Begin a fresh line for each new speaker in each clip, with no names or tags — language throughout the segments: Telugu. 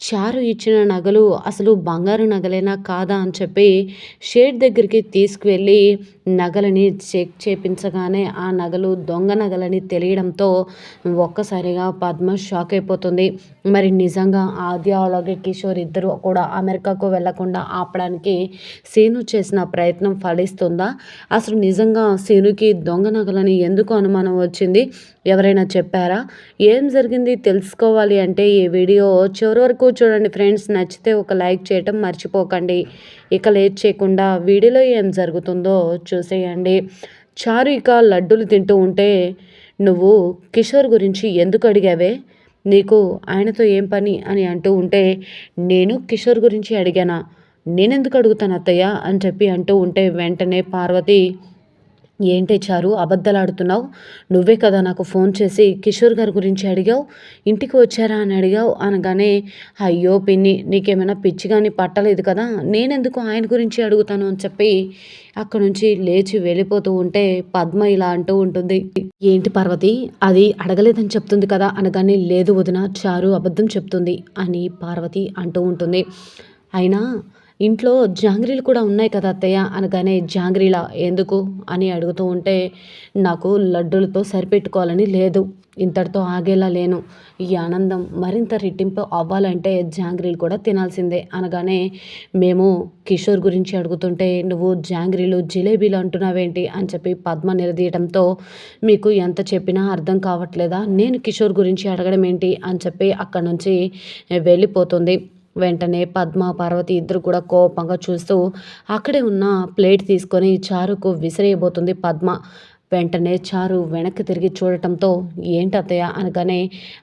చారు ఇచ్చిన నగలు అసలు బంగారు నగలేనా కాదా అని చెప్పి షేడ్ దగ్గరికి తీసుకువెళ్ళి నగలని చెక్ చేపించగానే ఆ నగలు దొంగ నగలని తెలియడంతో ఒక్కసారిగా పద్మ షాక్ అయిపోతుంది. మరి నిజంగా ఆద్య అలాగే కిషోర్ ఇద్దరు కూడా అమెరికాకు వెళ్ళకుండా ఆపడానికి సీను చేసిన ప్రయత్నం ఫలిస్తుందా? అసలు నిజంగా సీనుకి దొంగ నగలని ఎందుకు అనుమానం వచ్చింది? ఎవరైనా చెప్పారా? ఏం జరిగింది? తెలుసుకోవాలి అంటే ఈ వీడియో చివరి వరకు చూడండి ఫ్రెండ్స్ నచ్చితే ఒక లైక్ చేయటం మర్చిపోకండి. ఇక లేట్ చేయకుండా వీడియోలో ఏం జరుగుతుందో చూసేయండి. చారు ఇక లడ్డూలు తింటూ ఉంటే నువ్వు కిషోర్ గురించి ఎందుకు అడిగావే? నీకు ఆయనతో ఏం పని అని అంటూ ఉంటే నేను కిషోర్ గురించి అడిగానా? నేనెందుకు అడుగుతాను అత్తయ్య? అని చెప్పి అంటూ ఉంటే వెంటనే పార్వతి ఏంటి చారు అబద్ధలాడుతున్నావు? నువ్వే కదా నాకు ఫోన్ చేసి కిషోర్ గారి గురించి అడిగావు? ఇంటికి వచ్చారా అని అడిగావు అనగానే అయ్యో పిన్ని నీకేమైనా పిచ్చి కానీ పట్టలేదు కదా? నేనెందుకు ఆయన గురించి అడుగుతాను? అని చెప్పి అక్కడ నుంచి లేచి వెళ్ళిపోతూ ఉంటే పద్మ ఇలా అంటూ ఉంటుంది. ఏంటి పార్వతి అది అడగలేదని చెప్తుంది కదా? అనగానే లేదు వదిన చారు అబద్ధం చెప్తుంది అని పార్వతి అంటూ ఉంటుంది. అయినా ఇంట్లో జాంగ్రీలు కూడా ఉన్నాయి కదా అత్తయ్య? అనగానే జాంగ్రీలా ఎందుకు? అని అడుగుతూ ఉంటే నాకు లడ్డూలతో సరిపెట్టుకోవాలని లేదు. ఇంతటితో ఆగేలా లేను. ఈ ఆనందం మరింత రెట్టింపు అవ్వాలంటే జాంగ్రీలు కూడా తినాల్సిందే. అనగానే మేము కిషోర్ గురించి అడుగుతుంటే నువ్వు జాంగ్రీలు జిలేబీలు అంటున్నావేంటి? అని చెప్పి పద్మ నిలదీయడంతో మీకు ఎంత చెప్పినా అర్థం కావట్లేదా? నేను కిషోర్ గురించి అడగడం ఏంటి అని చెప్పి అక్కడ నుంచి వెళ్ళిపోతుంది. వెంటనే పద్మ పార్వతి ఇద్దరు కూడా కోపంగా చూస్తూ అక్కడే ఉన్న ప్లేట్ తీసుకొని చారుకు విసిరేయబోతుంది పద్మ. వెంటనే చారు వెనక్కి తిరిగి చూడటంతో ఏంటత్తయ్య? అనగానే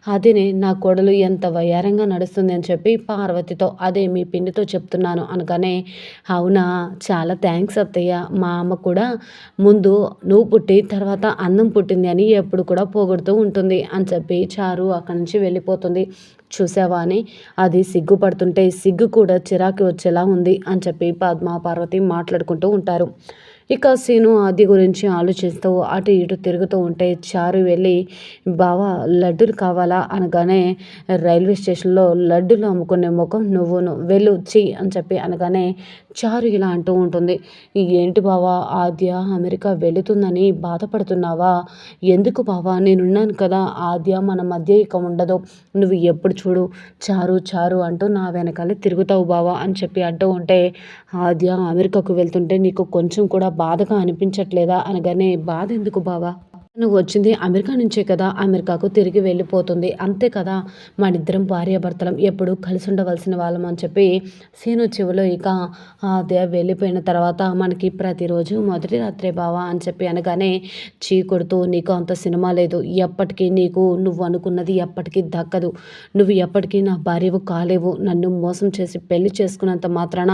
అదిని నా కొడలు ఎంత వయ్యారంగా నడుస్తుంది అని చెప్పి పార్వతితో అదే మీ పిండితో చెప్తున్నాను అనగానే అవునా? చాలా థ్యాంక్స్ అత్తయ్య. మా అమ్మ కూడా ముందు నువ్వు పుట్టి తర్వాత అన్నం పుట్టింది అని ఎప్పుడు కూడా పోగొడుతూ ఉంటుంది అని చెప్పి చారు అక్కడి నుంచి వెళ్ళిపోతుంది. చూసావా అని? అది సిగ్గుపడుతుంటే సిగ్గు కూడా చిరాకి వచ్చేలా ఉంది అని చెప్పి పద్మ పార్వతి మాట్లాడుకుంటూ ఉంటారు. ఇక సీను ఆది గురించి ఆలోచిస్తూ అటు ఇటు తిరుగుతూ ఉంటే చారు వెళ్ళి బావా లడ్డూలు కావాలా? అనగానే రైల్వే స్టేషన్లో లడ్డూలు అమ్ముకునే ముఖం నువ్వును. వెళ్ళు చి అని చెప్పి అనగానే చారు ఇలా అంటూ ఉంటుంది. ఏంటి బావా ఆద్య అమెరికా వెళుతుందని బాధపడుతున్నావా? ఎందుకు బావా నేనున్నాను కదా ఆద్య మన మధ్య ఇక ఉండదు. నువ్వు ఎప్పుడు చూడు చారు చారు అంటూ నా వెనకాలే తిరుగుతావు బావా అని చెప్పి అంటూ ఉంటే ఆద్య అమెరికాకు వెళ్తుంటే నీకు కొంచెం కూడా బాధగా అనిపించట్లేదా? అనగానే బాధ ఎందుకు బావా? నువ్వు వచ్చింది అమెరికా నుంచే కదా అమెరికాకు తిరిగి వెళ్ళిపోతుంది. అంతే కదా మనిద్దరం భార్యాభర్తలం ఎప్పుడు కలిసి ఉండవలసిన వాళ్ళం అని చెప్పి సీను చెవిలో ఇక అదే వెళ్ళిపోయిన తర్వాత మనకి ప్రతిరోజు మొదటి రాత్రే బావా అని చెప్పి అనగానే చీ కొడుతూ నీకు అంత సినిమా లేదు. ఎప్పటికీ నీకు నువ్వు అనుకున్నది ఎప్పటికీ దక్కదు. నువ్వు ఎప్పటికీ నా భార్యవు కాలేవు. నన్ను మోసం చేసి పెళ్ళి చేసుకున్నంత మాత్రాన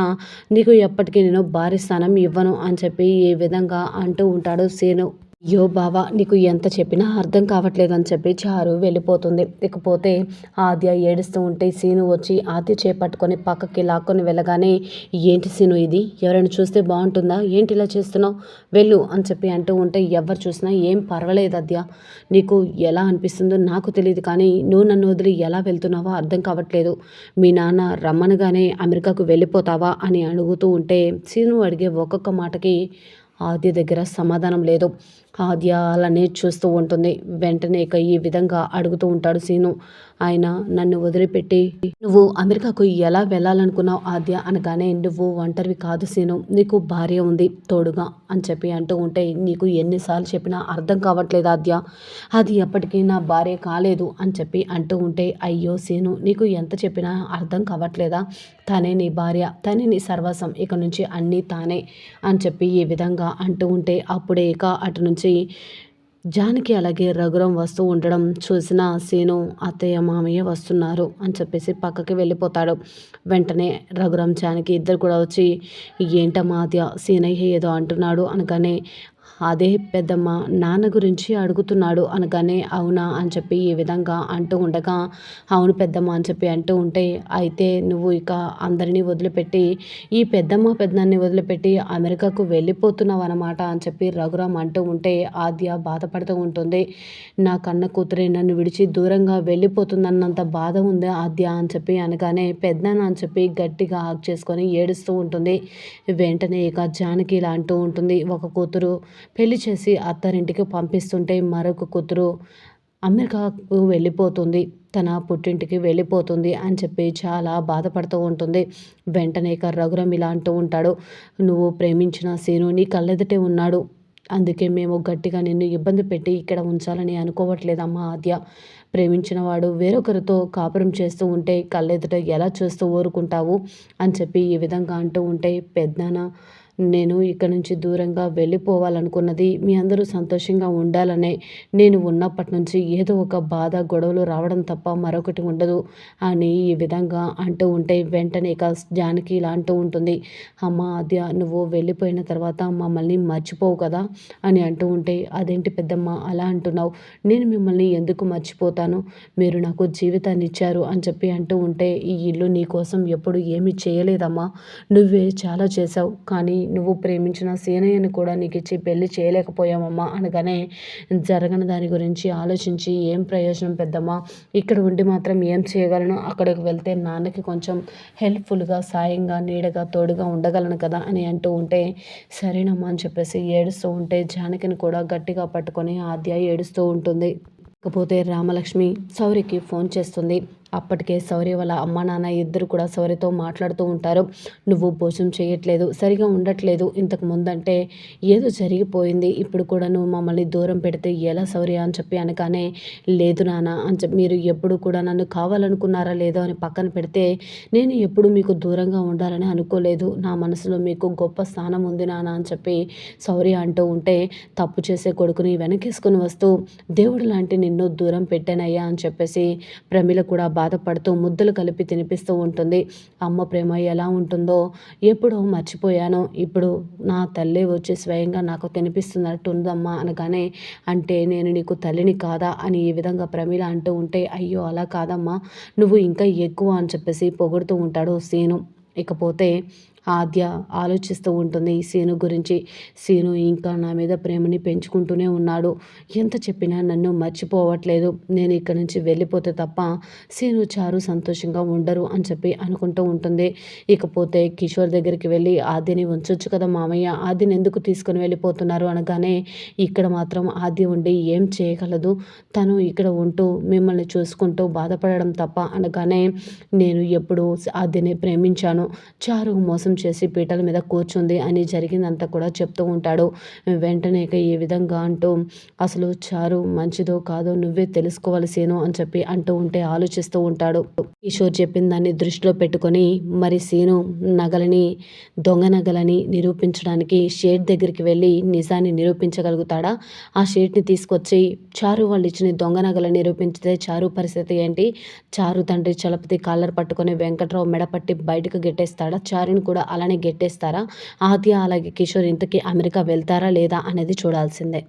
నీకు ఎప్పటికీ నేను భార్య స్థానం ఇవ్వను అని చెప్పి ఈ విధంగా అంటూ ఉంటాడు సీను. యో బావా నీకు ఎంత చెప్పినా అర్థం కావట్లేదని చెప్పి చారు వెళ్ళిపోతుంది. ఇకపోతే ఆద్య ఏడుస్తూ ఉంటే సీను వచ్చి ఆద్య చేపట్టుకొని పక్కకి లాక్కొని వెళ్ళగానే ఏంటి సీను ఇది? ఎవరైనా చూస్తే బాగుంటుందా? ఏంటి ఇలా చేస్తున్నావు? వెళ్ళు అని చెప్పి అంటూ ఉంటే ఎవరు చూసినా ఏం పర్వాలేదు అద్య నీకు ఎలా అనిపిస్తుందో నాకు తెలియదు కానీ నువ్వు నన్ను వదిలి ఎలా వెళ్తున్నావో అర్థం కావట్లేదు. మీ నాన్న రమ్మనగానే అమెరికాకు వెళ్ళిపోతావా? అని అడుగుతూ ఉంటే సీను అడిగే ఒక్కొక్క మాటకి ఆద్య దగ్గర సమాధానం లేదు. ఆద్య అలానే చూస్తూ ఉంటుంది. వెంటనే ఇక ఈ విధంగా అడుగుతూ ఉంటాడు సీను. ఆయన నన్ను వదిలిపెట్టి నువ్వు అమెరికాకు ఎలా వెళ్ళాలనుకున్నావు ఆద్య? అనగానే నువ్వు ఒంటరివి కాదు సీను. నీకు భార్య ఉంది తోడుగా అని చెప్పి అంటూ ఉంటే నీకు ఎన్నిసార్లు చెప్పినా అర్థం కావట్లేదు ఆద్య. అది ఎప్పటికీ నా భార్య కాలేదు అని చెప్పి అంటూ ఉంటే అయ్యో సీను నీకు ఎంత చెప్పినా అర్థం కావట్లేదా? తనే నీ భార్య తనే నీ సర్వసం ఇక నుంచి అన్నీ తానే అని చెప్పి ఈ విధంగా అంటూ ఉంటే అప్పుడే ఇక అటు నుంచి నుంచి జానకి అలాగే రఘురం వస్తూ ఉండడం చూసిన సీను అత్తయ్య మామయ్య వస్తున్నారు అని చెప్పేసి పక్కకి వెళ్ళిపోతాడు. వెంటనే రఘురం జానకి ఇద్దరు కూడా వచ్చి ఏంటమ్మా అత్య సీనయ్య ఏదో అంటున్నాడు అనగానే అదే పెద్దమ్మ నాన్న గురించి అడుగుతున్నాడు అనగానే అవునా అని చెప్పి ఈ విధంగా అంటూ ఉండగా అవును పెద్దమ్మ అని చెప్పి అంటూ ఉంటే అయితే నువ్వు ఇక అందరినీ వదిలిపెట్టి ఈ పెద్దమ్మ పెద్దనాన్ని వదిలిపెట్టి అమెరికాకు వెళ్ళిపోతున్నావు అనమాట అని చెప్పి రఘురామ్ అంటూ ఉంటే ఆద్య బాధపడుతూ ఉంటుంది. నా కన్న కూతురే నన్ను విడిచి దూరంగా వెళ్ళిపోతుందన్నంత బాధ ఉంది ఆద్య అని చెప్పి అనగానే పెద్దనాన్న అని చెప్పి గట్టిగా హాక్ చేసుకొని ఏడుస్తూ ఉంటుంది. వెంటనే ఇక జానకి ఇలా అంటూ ఉంటుంది ఒక కూతురు పెళ్ళి చేసి అత్తారింటికి పంపిస్తుంటే మరొక కూతురు అమెరికాకు వెళ్ళిపోతుంది. తన పుట్టింటికి వెళ్ళిపోతుంది అని చెప్పి చాలా బాధపడుతూ ఉంటుంది. వెంటనే ఇక రఘురం ఇలా అంటూ ఉంటాడు నువ్వు ప్రేమించిన సీను నీ కళ్ళెదుటే ఉన్నాడు. అందుకే మేము గట్టిగా నిన్ను ఇబ్బంది పెట్టి ఇక్కడ ఉంచాలని అనుకోవట్లేదమ్మా ఆద్య. ప్రేమించిన వాడు వేరొకరితో కాపురం చేస్తూ ఉంటే కళ్ళెదుట ఎలా చూస్తూ ఊరుకుంటావు? అని చెప్పి ఈ విధంగా అంటూ ఉంటే పెద్దనాన్న నేను ఇక్కడ నుంచి దూరంగా వెళ్ళిపోవాలనుకున్నది మీ అందరూ సంతోషంగా ఉండాలనే నేను ఉన్నప్పటి నుంచి ఏదో ఒక బాధ గొడవలు రావడం తప్ప మరొకటి ఉండదు అని ఈ విధంగా అంటూ ఉంటే వెంటనే ఇక జానకి ఇలా అంటూ ఉంటుంది. అమ్మ ఆద్య నువ్వు వెళ్ళిపోయిన తర్వాత మమ్మల్ని మర్చిపోవు కదా అని అంటూ ఉంటే అదేంటి పెద్దమ్మ అలా అంటున్నావు? నేను మిమ్మల్ని ఎందుకు మర్చిపోతాను? మీరు నాకు జీవితాన్ని ఇచ్చారు అని చెప్పి అంటూ ఉంటే ఈ ఇల్లు నీ కోసం ఎప్పుడు ఏమీ చేయలేదమ్మా. నువ్వే చాలా చేసావు కానీ నువ్వు ప్రేమించిన సీనయ్యను కూడా నీకు ఇచ్చి పెళ్ళి చేయలేకపోయామమ్మా అనగానే జరగని దాని గురించి ఆలోచించి ఏం ప్రయోజనం పెద్దమ్మా? ఇక్కడ ఉండి మాత్రం ఏం చేయగలను? అక్కడికి వెళ్తే నాన్నకి కొంచెం హెల్ప్ఫుల్గా సాయంగా నీడగా తోడుగా ఉండగలను కదా? అని అంటూ ఉంటే సరేనమ్మా అని చెప్పేసి ఏడుస్తూ ఉంటే జానకిని కూడా గట్టిగా పట్టుకొని ఆద్య ఏడుస్తూ ఉంటుంది. ఇకపోతే రామలక్ష్మి సౌరికి ఫోన్ చేస్తుంది. అప్పటికే శౌర్య వాళ్ళ అమ్మ నాన్న ఇద్దరు కూడా శౌర్యతో మాట్లాడుతూ ఉంటారు. నువ్వు భోజనం చేయట్లేదు సరిగా ఉండట్లేదు. ఇంతకు ముందంటే ఏదో జరిగిపోయింది. ఇప్పుడు కూడా నువ్వు మమ్మల్ని దూరం పెడితే ఎలా శౌర్య అని చెప్పి అనగానే లేదు నాన్న అని చెప్పి మీరు ఎప్పుడు కూడా నన్ను కావాలనుకున్నారా లేదో అని పక్కన పెడితే నేను ఎప్పుడు మీకు దూరంగా ఉండాలని అనుకోలేదు. నా మనసులో మీకు గొప్ప స్థానం ఉంది నాన్న అని చెప్పి శౌర్య అంటూ ఉంటే తప్పు చేసే కొడుకుని వెనకేసుకుని వస్తూ దేవుడు లాంటి నిన్ను దూరం పెట్టానయ్యా అని చెప్పేసి ప్రమిళ కూడా బాధపడుతూ ముద్దలు కలిపి తినిపిస్తూ ఉంటుంది. అమ్మ ప్రేమ ఎలా ఉంటుందో ఎప్పుడో మర్చిపోయాను. ఇప్పుడు నా తల్లి వచ్చి స్వయంగా నాకు తినిపిస్తున్నట్టు ఉందమ్మా అనగానే అంటే నేను నీకు తల్లిని కాదా అని ఈ విధంగా ప్రమీల అంటూ ఉంటే అయ్యో అలా కాదమ్మా. నువ్వు ఇంకా ఎక్కువ అని చెప్పేసి పొగుడుతూ ఉంటాడు సీను. ఇకపోతే ఆద్య ఆలోచిస్తూ ఉంటుంది సీను గురించి. సీను ఇంకా నా మీద ప్రేమని పెంచుకుంటూనే ఉన్నాడు. ఎంత చెప్పినా నన్ను మర్చిపోవట్లేదు. నేను ఇక్కడ నుంచి వెళ్ళిపోతే తప్ప సీను చారు సంతోషంగా ఉండరు అని చెప్పి అనుకుంటూ ఉంటుంది. ఇకపోతే కిషోర్ దగ్గరికి వెళ్ళి ఆద్యని ఉంచొచ్చు కదా మామయ్య. ఆద్యని ఎందుకు తీసుకుని వెళ్ళిపోతున్నారు? అనగానే ఇక్కడ మాత్రం ఆద్య ఉండి ఏం చేయగలదు. తను ఇక్కడ ఉంటూ మిమ్మల్ని చూసుకుంటూ బాధపడడం తప్ప అనగానే నేను ఎప్పుడు ఆద్యని ప్రేమించాను. చారు మోసం చేసి పీటల మీద కూర్చుంది. అని జరిగిందంతా కూడా చెప్తూ ఉంటాడు. వెంటనే ఈ విధంగా అంటూ అసలు చారు మంచిదో కాదో నువ్వే తెలుసుకోవలసేను అని చెప్పి అంటూ ఉంటే ఆలోచిస్తూ ఉంటాడు. కిషోర్ చెప్పిన దాన్ని దృష్టిలో పెట్టుకొని మరి సీను నగలని దొంగ నగలని నిరూపించడానికి షేడ్ దగ్గరికి వెళ్ళి నిజాన్ని నిరూపించగలుగుతాడా? ఆ షేడ్ని తీసుకొచ్చి చారు వాళ్ళు ఇచ్చిన దొంగ నగలని నిరూపించితే చారు పరిస్థితి ఏంటి? చారు తండ్రి చలపతి కాలర్ పట్టుకొని వెంకట్రావు మెడపట్టి బయటకు గెట్టేస్తాడా? చారుని కూడా అలానే గెట్టేస్తారా? ఆద్య అలాగే కిషోర్ ఇంతకీ అమెరికా వెళ్తారా లేదా అనేది చూడాల్సిందే.